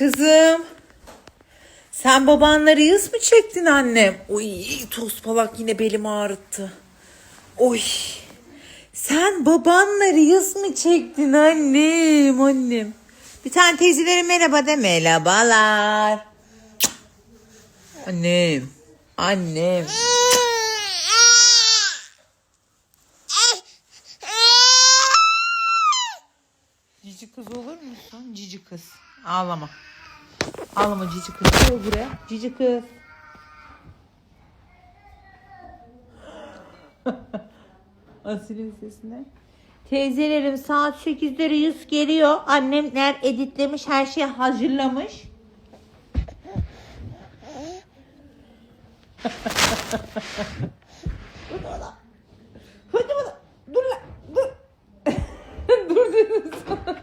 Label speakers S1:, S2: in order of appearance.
S1: Kızım. Sen babanları yız mı çektin annem? Oy tospalak yine belimi ağrıttı. Oy. Sen babanları yız mı çektin annem annem? Bir tane teyzelere merhaba de merhabalar. Annem. Annem. Cici kız olur musun? Cici kız. Ağlama. Ağlama cici kız. Gel buraya. Cici kız. Asil'in sesine. Teyzelerim saat 8'lere 100 geliyor. Annemler editlemiş her şeyi hazırlamış. Hadi bana. Dur lan. Dur. dur dedim sana.